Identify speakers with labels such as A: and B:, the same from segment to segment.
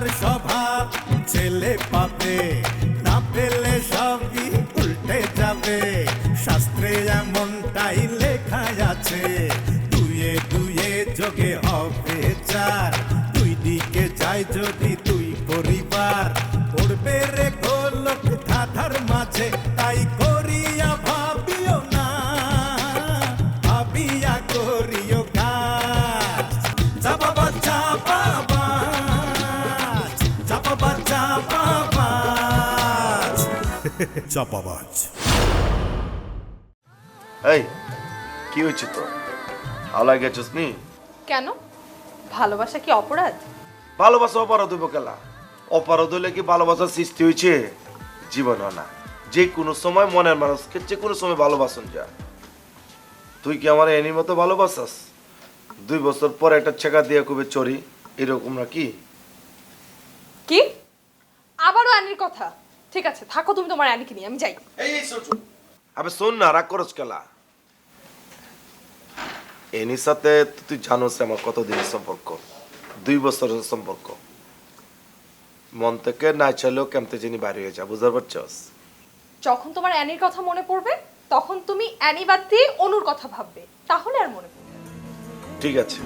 A: তার স্বভাব ছেলে পাবে। না পেলে সবই উল্টে যাবে। শাস্ত্রে এমনটাই লেখা আছে, দুয়ে দুয়ে যোগে হবে চার। দুই দিকে যাই যদি তুই পরিবার, পড়বে রে গোলক ধাঁধার মাঝে। চাপাবাজ।
B: এই কি হয়েছে তো হাওলায় গেছিস নি?
C: কেন? ভালোবাসা কি অপরাধ?
B: ভালোবাসা অপরাধ হইব কেলা? অপরাধ হইলে কি ভালোবাসার সৃষ্টি হয়েছে জীবন না। যে কোনো সময় মনের মানুষকে যে কোনো সময় ভালোবাসন যা। তুই কি আমার এনির মতো ভালোবাসাস? দুই বছর পর একটা ছেকা দিয়ে খুবই চড়ি এরকম না কি?
C: কি আবারও অ্যানির কথা? ঠিক আছে থাকো তুমি তোমার অ্যানিকে নিয়ে আমি যাই।
B: এই আবে শোন না রাগ করস কেলা। এনির সাথে তুই জানোস আমার কত দিনের সম্পর্ক। দুই বছরের সম্পর্ক। মন থেকে না চাইলেও কেমতে যিনি বাইরে হয়ে যা বুঝতে পারছস?
C: যখন তোমার অ্যানির কথা মনে পড়বে তখন তুমি অ্যানি বাদ দিয়ে অনুর কথা ভাববে। তাহলে আর মনে পড়বে
B: ঠিক আছে।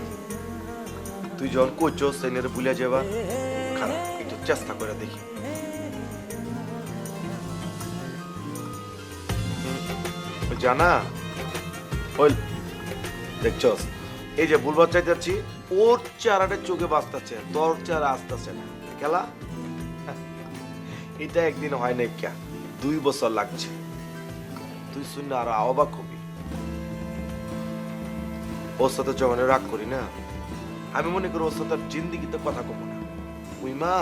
B: তুই যখন করছস এনের ভুলে যাবা খারাপ একটু চেষ্টা করে দেখি। জানা? ওই, দেখছস? এই যে ভুলবার চাইতেছি ওর চেহারাটা চোখে বাঁচতেছে, তোর চেহারা আসতেছে না। খেলা? এটা একদিন হয় না ক্যা? দুই বছর লাগছে। তুই শুনে আরও অবাক হবি। ওর সাথে যখন রাগ করি না, আমি মনে করি ওর সাথে জিন্দিগিতে কথা কব না। উই মা,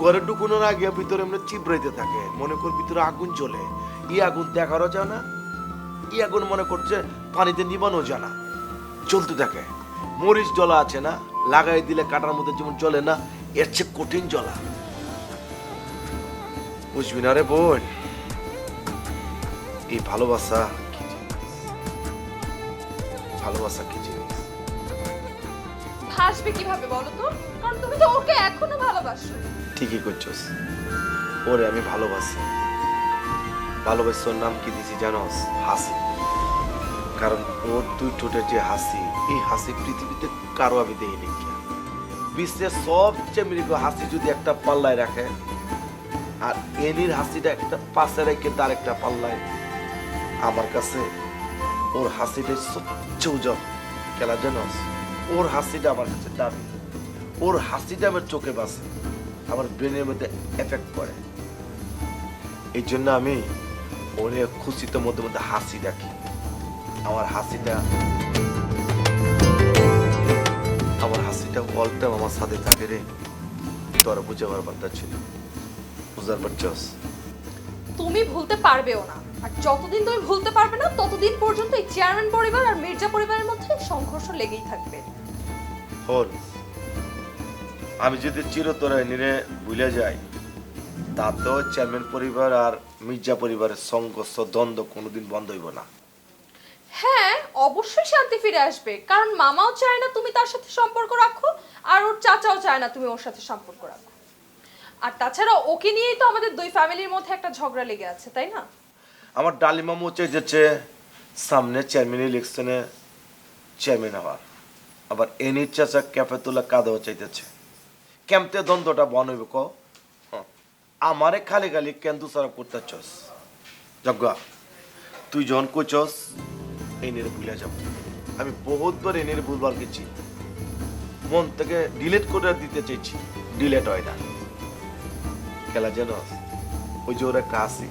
B: ঘরে ঢুকুনোর আগে ভিতরে এমনি চিবড়াইতে থাকে, মনে কর ভিতরে আগুন জ্বলে। ই আগুন দেখারও যায় না ই আগুন মনে করছে পানিতে নিবানো যায় না। চলতে থাকে মরিচ জলা আছে না লাগাই দিলে কাটার মধ্যে যেমন চলে না এর চেয়ে কঠিন জলা। বুঝবি না রে বোন এই ভালোবাসা কি ভালোবাসা কি জিনিস?
C: ভাসবে কীভাবে বলো তো? কারণ তুমি তো ওকে এখনও ভালোবাসো।
B: ঠিকই করছস ওরে আমি ভালোবাসি। ভালোবাসার নাম কি দিছি জানোস হাসি। কারণ ওর দুই ঠোঁটের যে হাসি, এই হাসি পৃথিবীতে কারও আমি দেখিনি। বিশ্বের সবচেয়ে মৃগ হাসি যদি একটা পাল্লায় রাখে, আর এনির হাসিটা একটা পাশে রেখে তার একটা পাল্লায়, আমার কাছে ওর হাসিটাই সবচেয়ে উজব খেলা জানোস ওর হাসিটা আমার কাছে দাবি ওর হাসিটা আমার চোখে বাসে, আমার ব্রেনের মধ্যে এফেক্ট করে এই জন্য আমি ওরে খুশিতে মধ্যে মধ্যে হাসি রাখি আমার হাসিটা আমার হাসিটা অল টাইম আমার সাথে থাকে রে। তোরা বুঝাবার বার্তা ছিল। বুঝার পারছস
C: তুমি ভুলতে পারবেও না। আর যতদিন তুমি ভুলতে পারবে না ততদিন পর্যন্ত এই চেয়ারম্যান পরিবার আর মির্জা পরিবারের মধ্যে সংঘর্ষ লেগেই থাকবে।
B: হন আমি যদি চিরতরে নিরে ভুলে যাই তাতেও চেয়ারম্যান পরিবার আর মির্জা পরিবারের সংঘর্ষ দ্বন্দ্ব কোনোদিন বন্ধ হইব না।
C: হ্যাঁ অবশ্যই শান্তি ফিরে আসবে। কারণ মামাও চায় না তুমি তার সাথে সম্পর্ক রাখো আর ওর চাচাও চায় না তুমি ওর সাথে সম্পর্ক রাখো। আর তাছাড়া ওকে নিয়েই তো আমাদের দুই ফ্যামিলির মধ্যে একটা ঝগড়া লেগে আছে তাই না?
B: আমার ডালিমা মোচে যেছে সামনে চেয়ারম্যান ইলেকশনে চেয়ারম্যান হওয়ার। আবার এনি চাচা ক্যাফে তোলা কাদাও চাইতেছে। কেমতে দ্বন্দ্বটা বন হইব ক। আমারে খালি খালি কেন্দু সারা করতেছস যজ্ঞা, তুই যখন কইছস এনের ভুলে যাব। আমি বহুতবার এনের ভুলবার গেছি। মন থেকে ডিলেট করে দিতে চাইছি। ডিলেট হয় না। খেলা জানস ওই যে ওরা একটা হাসি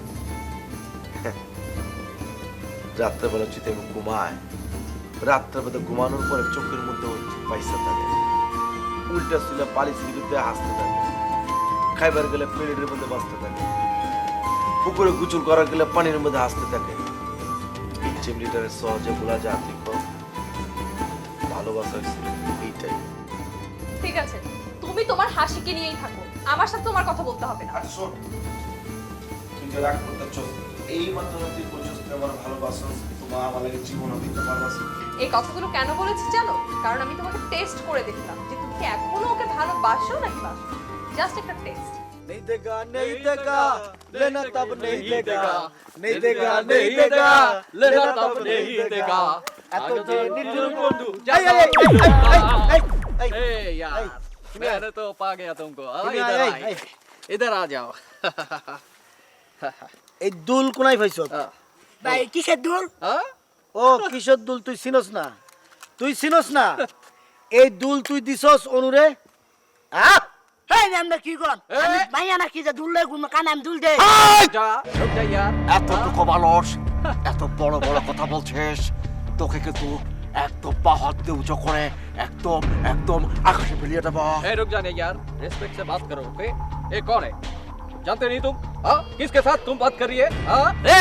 B: রাত্রেবেলা যদি আমি ঘুমায়। রাত্রেবেলা ঘুমানোর পরে চোখের মধ্যে পয়সা থাকে। উল্টা শুলে পালিশের বিরুদ্ধে হাসতে থাকে। খাইবার গেলে প্লেটের মধ্যে বাঁচতে থাকে। পুকুরে গুচুল করার গেলে পানির মধ্যে হাসতে থাকে। চিমড়িটারে সহজে বলা তুই ভালোবাসা এইটাই।
C: ঠিক আছে তুমি তোমার হাসিকে নিয়েই থাকো। আমার সাথে তোমার কথা বলতে হবে না।
B: আচ্ছা শোন তুই যে রাগ করতে এই মাত্র তুই আমার ভালোবাসা তোমার আমার লাগে জীবন দিতে
C: এই কথাগুলো কেন বলেছি জানো? কারণ আমি তোমাকে টেস্ট করে দেখলাম যে তুমি কি এখনও ওকে ভালোবাসো নাকি বাসো? জাস্ট একটা টেস্ট
D: नहीं देगा नहीं देगा लेना तब नहीं देगा नहीं देगा नहीं देगा लेना तब नहीं देगा এত যে নির্জল বন্ধু এই এই এই এই এই
E: ए यार मैंने तो पा गया तुमको आ,
D: इधर
E: इधर
D: आए,
E: आए इधर आ जाओ
D: এই দুল কোনায় পাইছ
E: हाँ?
F: ভাই কিসের দূর
E: हाँ?
D: ও কিশোর দুল তুই চিনস না তুই চিনস না এই দুল তুই দিছস অনুরে হ্যাঁ
F: হ্যাঁ আমরা কি কর আমি ভাইয়া নাকি যে দুল গুণ কান আমি দুল দে
E: जा रुक जा यार
G: এতটুকু মানুষ এত বড় বড় কথা বলছিস তোকে কিন্তু একদম পা হাত দিয়ে উঁচু করে একদম একদম আকাশে ফেলিয়ে দেবো
E: ए रुक जाने यार रिस्पेक्ट से बात करो ओके ये कौन है जानते नहीं तुम हाँ किसके साथ तुम बात करिए हाँ ए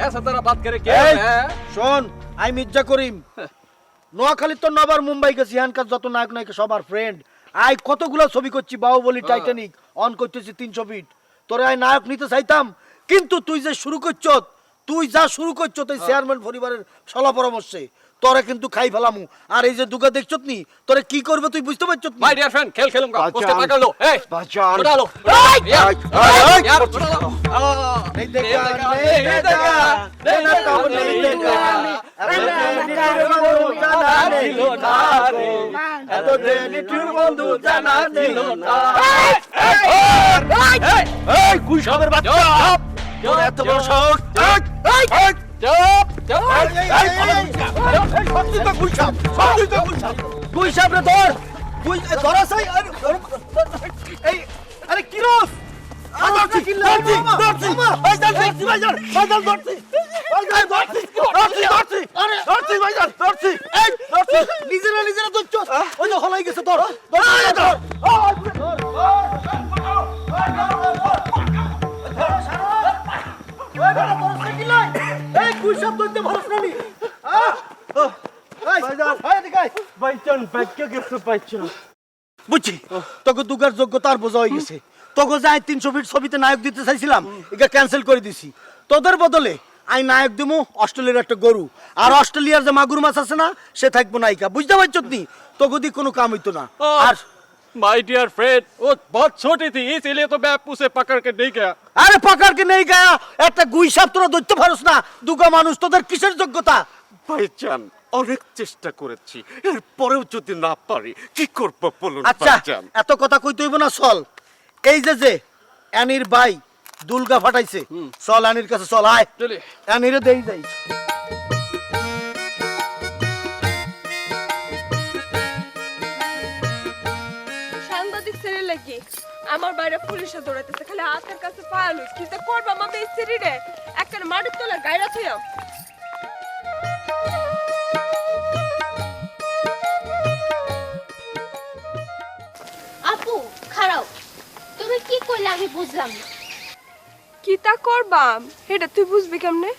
E: ऐसा तरह बात करे क्या
D: এই,
E: है
D: শোন আমি মির্জা করিম নোয়াখালী তো নবার মুম্বাই গেছি এখানকার যত নায়ক নায়িকা সবার ফ্রেন্ড আয় কতগুলো ছবি করছি বাহুবলি টাইটানিক অন করতেছি তিনশো ফিট তোরে আয় নায়ক নিতে চাইতাম কিন্তু তুই যে শুরু করছ তুই যা শুরু করছ তুই চেয়ারম্যান পরিবারের সলা পরামর্শে তোরে কিন্তু খাই ফেলামু আর এই যে দুগা দেখছত নি তোরে কি করবে তুই বুঝতে পারছ
G: ভাই
E: ডিয়ার ফ্রেন্ড খেল
G: খেলুম
E: গা বসে পাকা লো এই বাজান ওটা
D: লো এই এই এই এই এই এই এই এই এই এই এই এত দেলিটির বন্ধু জানা ছিল না
G: এই কুশবের বাচ্চা তোর এত
D: নিজেরা নিজেরা ধরছ। ওই যে হলাই গেছে ধর এই ধরতে বুঝছি তোকে দুগার যোগ্যতার বোঝা হয়ে গেছে। তোকে যাই তিনশো ফিট ছবিতে নায়ক দিতে চাইছিলাম এটা ক্যান্সেল করে দিছি তোদের বদলে আই নায়ক দিমু অস্ট্রেলিয়ার একটা গরু আর অস্ট্রেলিয়ার যে মাগুর মাছ আছে না সে থাকবো নায়িকা বুঝতে পারছ নি তোকে দিয়ে কোনো কাম হইতো না আর
E: माय डियर फ्रेंड वो बहुत छोटी थी इसीलिए तो मैं उसे पकड़ के नहीं गया
D: আরে পাকারকে নেই গায়া একটা গুই সাপ তোরা ধরতে পারস না দুগা মানুষ তোদের কিসের যোগ্যতা
G: ভাইজান অনেক চেষ্টা করেছি এরপরেও যদি না পারি কি করব বলুন
D: আচ্ছা
G: ভাইজান
D: এত কথা কইতে হইব না চল এই যে যে অ্যানির ভাই দুলগা ফাটাইছে। চল অ্যানির কাছে চল আয়। অ্যানিরে দেই যাই।
H: আমার বাইরে পুলিশে দৌড়াইতেছে খালি হাতের কাছে পায়ালু কি যে করব আমাদের স্ত্রী রে একটা মাটির তোলা
I: গাইরা থুয়াম তুমি আমি বুঝলাম
H: কি তা করবাম এটা তুই বুঝবি কেমনে?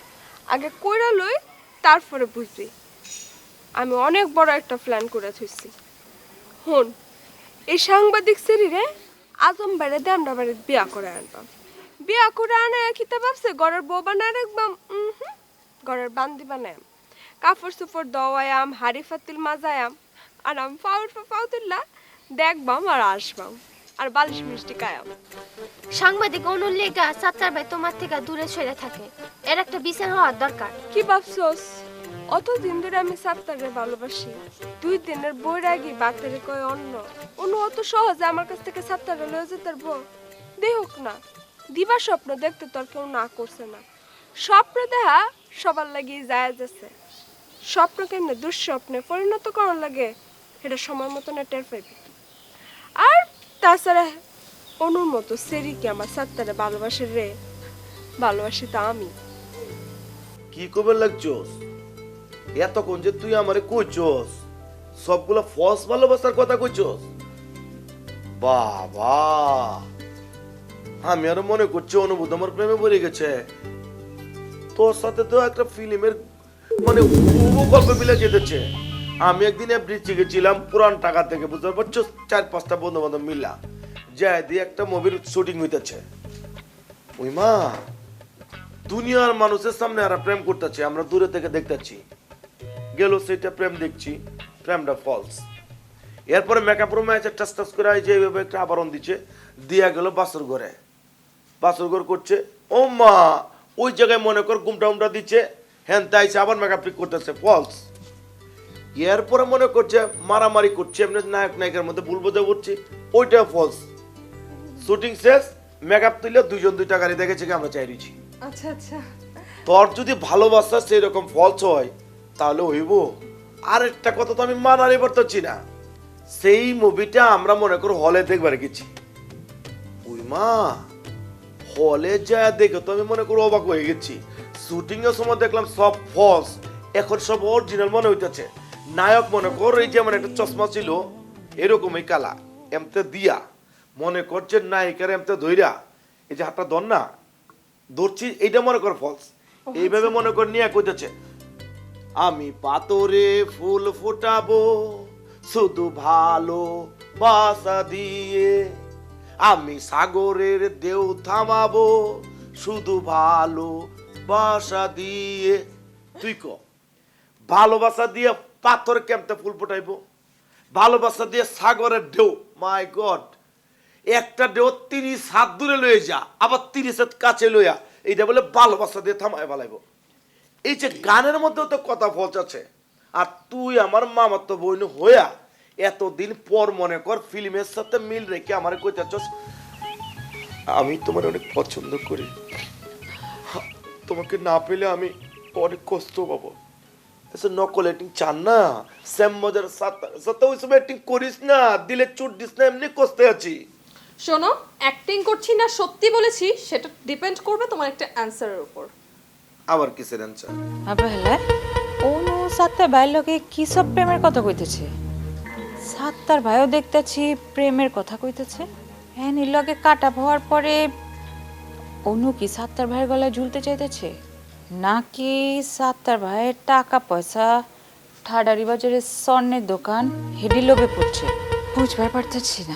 H: আগে কইরা লই, তারপরে বুঝবি। আমি অনেক বড় একটা প্ল্যান করে থইছি। হন, এই সাংবাদিক সিঁড়ি রে আজম বেড়ে দে, আমরা বাড়িতে বিয়া করে আনবাম বিয়া করে আনে খিতে ভাবছে? ঘরের বউ বানায় রাখবাম? ঘরের বান্দি বানায়াম কাপড় চোপড় দওয়ায়াম হাড়ি ফাতিল মাজায়াম আর আমি পাউর পাউ তুললা দেখবাম আর আসবাম। আর বালিশ মিষ্টি কায়াম
I: সাংবাদিক অনুর লেগা চাচার ভাই তোমার থেকে দূরে সরে থাকে। এর একটা বিচার হওয়ার দরকার।
H: কি ভাবছস? অত দিন ধরে আমি সাত্তারে ভালোবাসি। দুই দিনের বই রাগি বাতারে কয় অন্য অন্য অত সহজে আমার কাছ থেকে সাত্তারে লয়ে যেতে পারব? দেহক না। দিবা স্বপ্ন দেখতে তোর কেউ না করছে না। স্বপ্ন দেখা সবার লাগি যায় যাচ্ছে। স্বপ্ন কেমনে দুঃস্বপ্নে পরিণত করার লাগে এটা সময় মতো না টের পাইবি আর তাছাড়া অনুর মতো সেরিকে আমার সাত্তারে ভালোবাসে রে। ভালোবাসি তা আমি।
B: কি কবে লাগছোস? এতক্ষণ যে তুই আমারে কইছস, সবগুলা ফলস ভালোবাসার কথা কইছস। বাবা! আমি আরও মনে করছি অনুভূত আমার প্রেমে পড়ে গেছে। তোর সাথে তো একটা ফিল্মের মানে গল্প মিলে যেতেছে। আমি একদিন ব্রিজে গেছিলাম, পুরান টাকা থেকে, বুঝতে পারছ? চার পাঁচটা বন্ধু বান্ধব মিলা। যাই দিয়ে একটা মুভির শুটিং হইতেছে। ওই মা, দুনিয়ার মানুষের সামনে এরা প্রেম করতেছে, আমরা দূরে থেকে দেখতেছি। গেল সেটা প্রেম দেখছি, প্রেমটা ফলস এরপরে মেকআপ রুমে আছে টাস টাস করে যে এইভাবে একটা আবরণ দিচ্ছে দিয়া গেল বাসর ঘরে। বাসর ঘর করছে, ও মা, ওই জায়গায় মনে কর গুমটা উমটা দিচ্ছে হ্যান তাইছে আবার মেকআপ ঠিক করতেছে ফলস এরপরে মনে করছে মারামারি করছে এমনি নায়ক নায়িকার মধ্যে ভুল বোঝা করছে ওইটা ফলস শুটিং শেষ মেকআপ তুলে দুইজন দুইটা গাড়ি দেখেছে কি আমরা চাই দিচ্ছি।
C: আচ্ছা আচ্ছা।
B: তোর যদি ভালোবাসা সেই রকম ফলস হয় তাহলে হইব। আর একটা কথা তো আমি মানারই পারতেছি না সেই মুভিটা আমরা মনে করো হলে দেখবার গেছি। ওই মা হলে যা দেখে তো আমি মনে করো অবাক হয়ে গেছি। শুটিং এর সময় দেখলাম সব ফলস এখন সব অরিজিনাল মনে হইতেছে। নায়ক মনে কর এই যেমন একটা চশমা ছিল এরকমই কালা এমতে দিয়া। মনে করছে নায়িকার এমতে ধইরা এই যে হাতটা ধর না ধরছি এইটা মনে কর ফলস এইভাবে মনে কর নিয়ে কইতেছে আমি পাতরে ফুল ফুটাবো শুধু ভালো বাসা দিয়ে। আমি সাগরের দেউ থামাবো শুধু ভালো বাসা দিয়ে। তুই ক? ভালোবাসা দিয়ে পাথর কেমতে ফুল ফুটাইবো? ভালোবাসা দিয়ে সাগরের ঢেউ। মাই গড একটা ঢেউ তিরিশ হাত দূরে লয়ে যা আবার তিরিশ হাত কাছে লইয়া এইটা বলে ভালোবাসা দিয়ে থামায় ভালাইব এই যে গানের মধ্যেও তো কথা আছে আর তুই আমার মামার তো বোন হইয়া এতদিন পর মনে কর ফিল্মের সাথে মিল রেখে আমার কইতেছস আমি তোমার অনেক পছন্দ করি। তোমাকে না পেলে আমি অনেক কষ্ট পাবো। নকল অ্যাক্টিং চান না। স্যাম মজার সাথে ওইসব অ্যাক্টিং করিস না। দিলে চুট দিস না এমনি কষ্টে আছি।
C: শোনো অ্যাক্টিং করছি না সত্যি বলেছি সেটা ডিপেন্ড করবে তোমার একটা অ্যান্সারের উপর।
B: আবার কিসের অ্যান্সার
J: আবে হেলে অনু সাত্তার ভাইয়ের লগে কি সব প্রেমের কথা কইতেছে? সাত্তার ভাইও দেখতেছি প্রেমের কথা কইতেছে। হ্যাঁ নির লগে কাটা হওয়ার পরে অনু কি সাত্তার ভাইয়ের গলায় ঝুলতে চাইতেছে? নাকি সাত্তার ভাইয়ের টাকা পয়সা, ঠাডারি বাজারের স্বর্ণের দোকান, হেডি লোভে পড়ছে। বুঝবার পারতেছি না।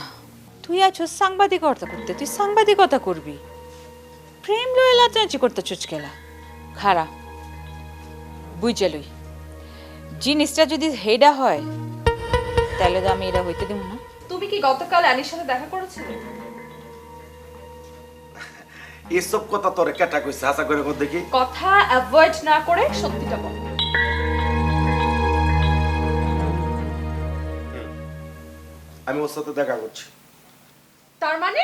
J: তুই আছো সাংবাদিকতা করতে, তুই সাংবাদিকতা করবি। প্রেম লয়ে লাচাচি করতে চুচকেলা। খারা, বুঝে লই। জিনিসটা যদি হেডা হয়, তাহলে তো আমি এটা হইতে দেব না।
C: তুমি কি গতকাল অ্যানির সাথে দেখা করেছিলে?
B: এসব কথা তোরে কেটা কইছে? আশা করে কর দেখি।
C: কথা অ্যাভয়েড না করে সত্যিটা বলো।
B: আমি ওর সাথে দেখা করছি।
C: তার মানে?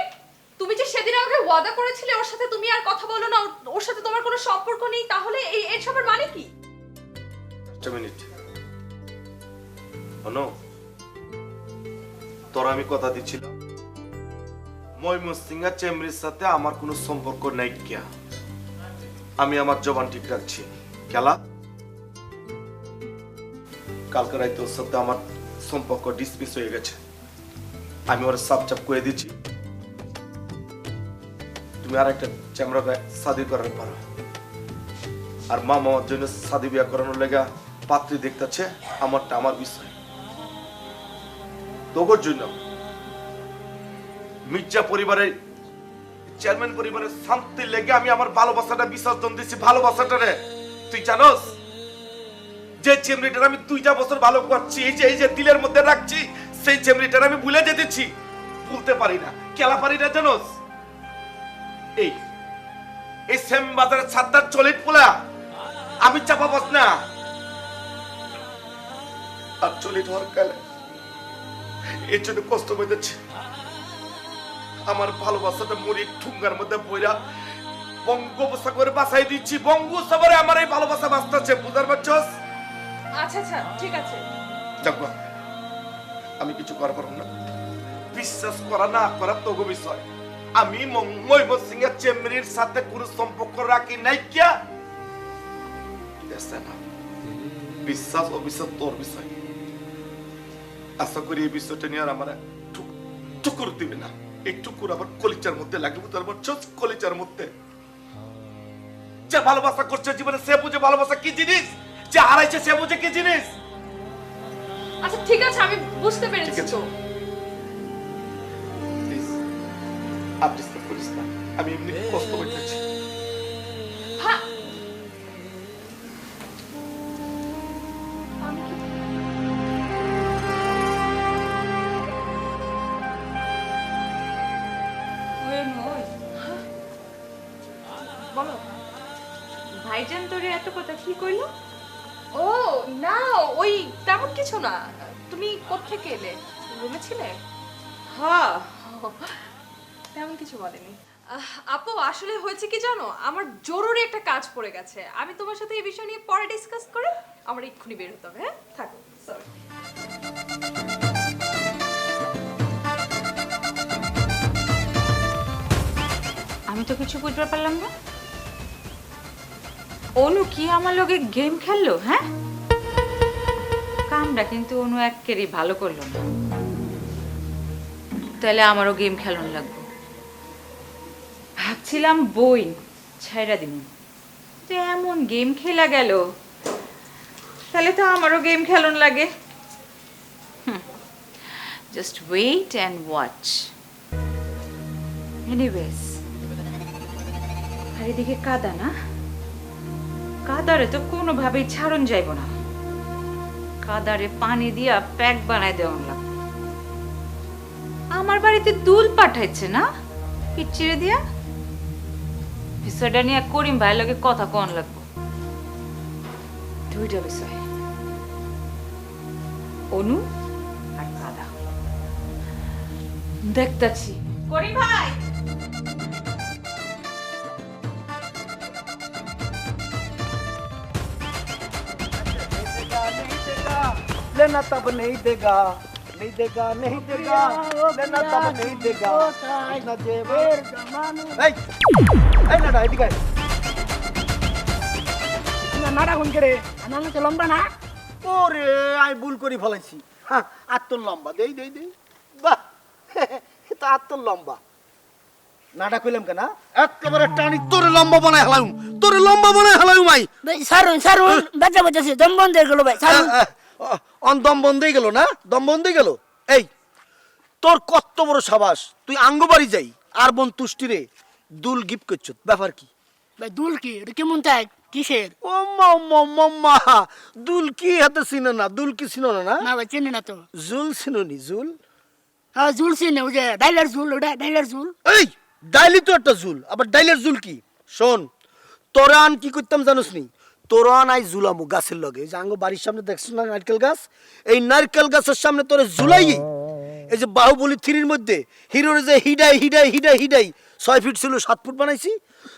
C: তুমি যে সেদিন আমাকে ওয়াদা করেছিলে ওর সাথে তুমি আর কথা বলো না ওর- ওর সাথে তোমার কোনো সম্পর্ক নেই তাহলে এই এসবের মানে কি?
B: একটা মিনিট অনু তোর আমি কথা দিচ্ছিলাম। ময়মনসিংহা চেমরির সাথে আমার কোনো সম্পর্ক নাই কিয়া। আমি আমার জবান ঠিক রাখছি। খেলা কালকে রাইতে ওর সাথে আমার সম্পর্ক ডিসমিস হয়ে গেছে। আমি ওর সাপ চাপ করে দিচ্ছি। তুমি আর একটা চ্যামরা শাদি করার পারো। আর মা মামার জন্য শাদি বিয়া করানোর লেগা পাত্রী দেখতেছে, আমারটা আমার বিষয়। তোর জন্য মির্জা পরিবারের, চেয়ারম্যান পরিবারের শান্তির লেগে আমি আমার ভালোবাসাটা বিসর্জন দিচ্ছি ভালোবাসাটা রে তুই জানোস, যে চেমড়িটার আমি দুইটা বছর ভালো করছি, এই যে এই যে দিলের মধ্যে রাখছি, সেই চেমড়িটার আমি ভুলে যেতেছি। ভুলতে পারি না। কেলা পারি না জানোস? এই এই সেম বাজারের ছাত্তার চলিত পোলা, আমি চাপা বস না। আর চলিত হওয়ার কালে এর জন্য কষ্ট পেতেছে আমার ভালোবাসাটা মুড়ি ঠুঙ্গার মধ্যে বইরা বঙ্গোপসাগরে বাসাই দিচ্ছি। বঙ্গোপসাগরে আমার এই ভালোবাসা বাঁচতেছে বুঝার পারছস?
C: আচ্ছা আচ্ছা ঠিক আছে।
B: দেখো আমি কিছু করার পারব না। বিশ্বাস করা না করা তোগো বিষয়। আমি মৈব সিং এর চেমরির সাথে কোনো সম্পর্ক রাখি নাই কিয়া? না। বিশ্বাস অবিশ্বাস তোর বিষয়। আশা করি এই বিষয়টা নিয়ে আর আমার ঠুক- ঠুকুর দিবে না। আবার কলিচার মধ্যে কলিচার মধ্যে। যে ভালোবাসা করছে জীবনে সে বুঝে ভালোবাসা কি জিনিস? যে হারাইছে সে বুঝে কি জিনিস?
C: আচ্ছা ঠিক আছে আমি বুঝতে পেরেছি
B: ঠিক
C: তো।
B: প্লিজ করিস না। আমি এমনি কষ্ট পেতেছি
C: বলেনি। আপু, আসলে হয়েছে কি জানো? আমার জরুরি একটা কাজ পড়ে গেছে। আমি তোমার সাথে এই বিষয় নিয়ে পরে ডিসকাস করে আমার এক্ষুনি বের হতে হবে হ্যাঁ? থাকো
J: আমি তো কিছু বুঝতে পারলাম না। অনু কি আমার লগে গেম খেললো হ্যাঁ? কামটা কিন্তু অনু একেরই ভালো করল না। তাহলে আমারও গেম খেলন লাগবে। ভাবছিলাম বই ছাইরা দিন। এমন গেম খেলা গেল। তাহলে তো আমারও গেম খেলন লাগে। Just wait and watch anyways আর এদিকে কাদা না? কাদারে তো কোনোভাবেই ছাড়ন যাইব না। কাদারে পানি দিয়া প্যাক বানায় দেওয়ান লাগবে আমার বাড়িতে দুল পাঠাইছে না? পিচ্চিরে দিয়া? বিষয়টা নিয়ে করিম ভাইয়ের লগে কথা কন লাগবো দুইটা বিষয় অনু আর কাদা দেখতাছি করিম ভাই
D: लेना तब नहीं देगा नहीं देगा नहीं देगा लेना तब नहीं देगा इतना जेवर এই এই না এদিকে আয়।
F: নাড়া গুন করে আমার তো লম্বা না
D: ওরে আমি ভুল করে ফেলাইছি হ্যাঁ আত্মর লম্বা দেই দেই দেই বাহ এটা আত্মর লম্বা নাটা কইলাম কেন একেবারে টানি তোরে লম্বা বানায় হেলাউম তোরে লম্বা বানায় হেলাউম ভাই
F: ভাই সারুন সারুন বাচ্চা বাচ্চাছি দম বন্ধ হয়ে গেল ভাই সারুন
D: অন দম বন্ধই গেল না? দম বন্ধই গেল? এই তোর কত বড় সাবাস? তুই আঙ্গবাড়ি যাই আর বোন তুষ্টিরে দুল গিফট করছ ব্যাপার কি?
F: ভাই দুল কি? এটা কেমন তাই কিসের?
D: ও মা মা দুল কি হাতে চিনো না? দুল কি চিনো না না?
F: না ভাই চিনি না তো।
D: জুল চিনোনি জুল?
F: হ্যাঁ জুল চিনি ওই যে ডাইলার জুল ওটা ডাইলার জুল।
D: এই ডাইলি তো একটা জুল আবার ডাইলার জুল কি? শোন তোরা আন কি করতাম জানোস নি? তোরা আন আই জুলামু গাছের লগে। এই যে আঙ্গ বাড়ির সামনে দেখছিস না নারকেল গাছ? এই নারকেল গাছের সামনে তোরে জুলাই এই যে বাহুবলি থ্রির মধ্যে হিরোর যে হিডাই হিডাই হিডাই হিডাই ছয় ফিট ছিল সাত ফুট বানাইছি।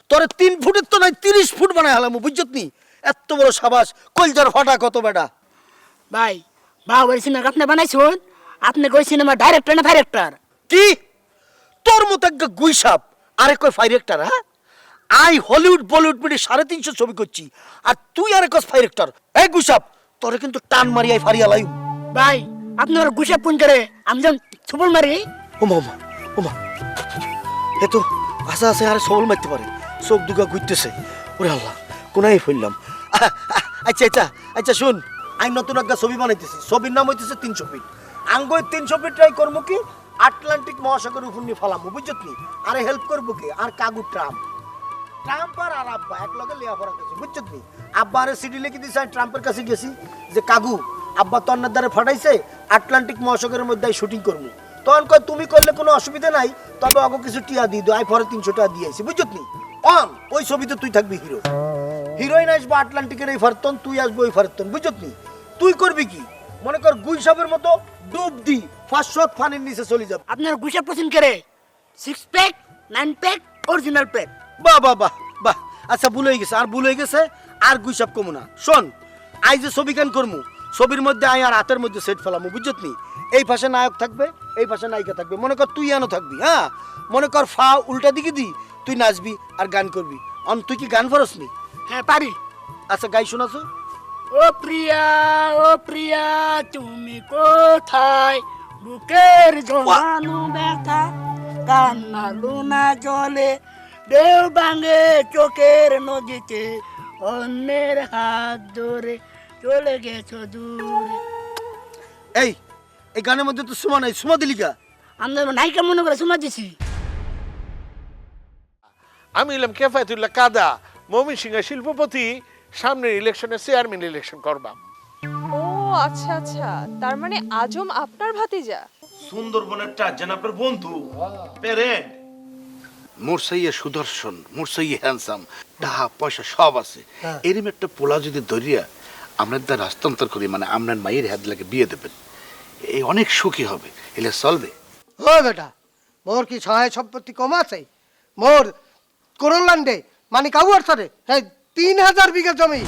D: তোরে তিন ফুটের তো নাই তিরিশ ফুট বানাই হালাম বুঝছত নি? এত বড় সাবাস কলজার ফাটা কত বেটা।
F: ভাই বাহুবলী সিনেমা আপনি বানাইছেন? আপনি কই সিনেমা ডাইরেক্টর না ডাইরেক্টর
D: কি? তোর মতো একটা গুইসাপ আরে কই ফাইরেক্টর হ্যাঁ? আই হলিউড বলিউড মিলে সাড়ে তিনশো ছবি করছি। আর তুই আর কস ফাইরেক্টর এই গুইসাপ তোরে কিন্তু টান মারি আই ফারিয়া লাইম
F: ভাই আপনি ওর গুসা ফোন করে আমি যখন সুবল মারি।
D: ওমা ওমা ওমা। এ তো আশা আছে আরে সবল মারতে পারে। চোখ দুগা ঘুরতেছে। ওরে আল্লাহ কোনাই ফেললাম। আচ্ছা আচ্ছা আচ্ছা শুন। আমি নতুন একটা ছবি বানাইতেছি। ছবির নাম হইতেছে তিনশো ফিট। আঙ্গই তিনশো ফিট ট্রাই করব কি? আটলান্টিক মহাসাগর উপর নিয়ে ফালামো বুঝছত নি? আরে হেল্প করব কি? আর কাগু ট্রাম্প ট্রাম্প আর আব্বা, এক লগে লিয়া পড়া গেছে বুঝছত নি? আব্বা আরে সিডি লিখে দিছে, আমি ট্রাম্পের কাছে গেছি যে কাগু আব্বা তন্নার দ্বারা ফাটাইছে, আটলান্টিক মহাসাগরের মধ্যে শুটিং করব। তখন কয়, তুমি করলে কোনো অসুবিধা নাই, তবে অগো কিছু টিয়া দিয়ে দিও, আই পরে তিনশো টাকা দিয়েছি বুঝছত নি? অন, ওই ছবিতে তুই থাকবি হিরো। হিরোইন আসব আটলান্টিকের এই ফারতন, তুই আসব ওই ফারতন বুঝছত নি? তুই করবি কি? মনে কর, গুই সাপের মতো ডুব দি পাঁচশো ফানের নিচে চলে যাবে।
F: আপনার গুসা পছন্দ করে? Six pack nine pack original pack
D: বাহ বাহ বাহ বাহ। আচ্ছা ভুল হয়ে গেছে। আর ভুল হয়ে গেছে আর গুইসাপ কমু না। শোন আই যে ছবি গান করমু? ছবির মধ্যে আই আর হাতের মধ্যে সেট ফেলামু বুঝছত নি এই পাশে নায়ক থাকবে এই পাশে নায়িকা থাকবে। মনে কর তুই আনো থাকবি হ্যাঁ? মনে কর ফা উল্টা দিকে দি তুই নাচবি আর গান করবি। অন তুই কি গান ফরস নি
F: হ্যাঁ পারি।
D: আচ্ছা গাই শোনাছো
F: ও প্রিয়া ও প্রিয়া তুমি কোথায়? বুকের জমানো ব্যথা কান্না লুনা জলে ঢেউ ভাঙে চোখের নদীতে অন্যের হাত ধরে চলে গেছো দূরে।
D: এই এই গানের মধ্যে তো সুমা নাই সুমা দিলিকা
F: আমরা নায়িকা মনে করে শোনা দিছি।
K: আমি এলাম কেফায়তুল্লাহ কাদা মমিন সিংহ শিল্পপতি সামনের ইলেকশনে চেয়ারম্যান ইলেকশন করবাম।
C: ও আচ্ছা আচ্ছা তার মানে আজম আপনার ভাতিজা?
B: সুন্দরবনের চারজন আপনার বন্ধু প্যারেন্ট
G: মোর সাইয়া সুদর্শন মোর সাইয়া হ্যান্ডসাম টাহা পয়সা সব আছে। এরম একটা পোলা যদি ধরিয়া হস্তান্তর করি মানে আপনার মায়ের হাত লাগে বিয়ে দেবেন এই অনেক সুখী হবে। এলে চলবে
L: ও বেটা মোর কি সহায় সম্পত্তি কম আছে? মোর করল্যান্ডে মানে কাউয়ার সরে তিন হাজার বিঘা জমি।